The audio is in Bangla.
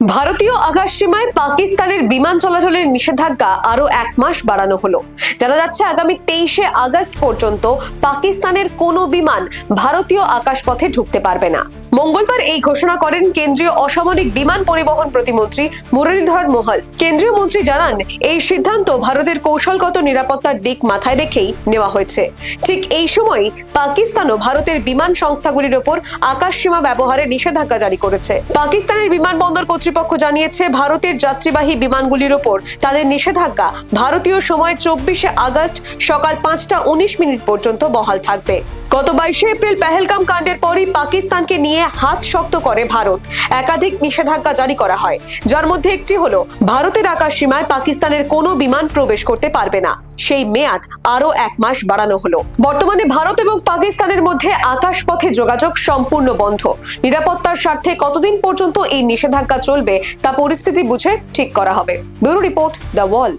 ভারতীয় আকাশ সীমায় পাকিস্তানের বিমান চলাচলের নিষেধাজ্ঞা আরও এক মাস বাড়ানো হলো। জানা যাচ্ছে, আগামী তেইশে আগস্ট পর্যন্ত পাকিস্তানের কোনো বিমান ভারতীয় আকাশপথে ঢুকতে পারবে না। মঙ্গলবার এই ঘোষণা করেন কেন্দ্রীয় অসামরিক বিমান পরিবহন প্রতিমন্ত্রী মুরলীধর মোহল। কেন্দ্রীয় মন্ত্রী জানান, এই সিদ্ধান্ত ভারতের কৌশলগত নিরাপত্তার দিক মাথায় রেখেই নেওয়া হয়েছে। ঠিক এই সময় পাকিস্তানও ভারতের বিমান সংস্থাগুলির ওপর আকাশ সীমা ব্যবহারে নিষেধাজ্ঞা জারি করেছে। পাকিস্তানের বিমানবন্দর কর্তৃপক্ষ জানিয়েছে, ভারতের যাত্রীবাহী বিমানগুলির ওপর তাদের নিষেধাজ্ঞা। ভারতীয় সময় চব্বিশে আগস্ট সকাল পাঁচটা উনিশ মিনিট পর্যন্ত বহাল থাকবে। গত বাইশে এপ্রিল পেহেলগাম কাণ্ডের পরই পাকিস্তানকে নিয়ে হাত শক্ত করে ভারত। একাধিক নিষেধাজ্ঞা জারি করা হয়, যার মধ্যে একটি হলো, ভারতের আকাশ সীমায় পাকিস্তানের কোনো বিমান প্রবেশ করতে পারবে না। সেই মেয়াদ আরও এক মাস বাড়ানো হলো। বর্তমানে ভারত এবং পাকিস্তানের মধ্যে আকাশপথে যোগাযোগ সম্পূর্ণ বন্ধ। নিরাপত্তার স্বার্থে কতদিন পর্যন্ত এই নিষেধাজ্ঞা চলবে, তা পরিস্থিতি বুঝে ঠিক করা হবে। Bureau report the wall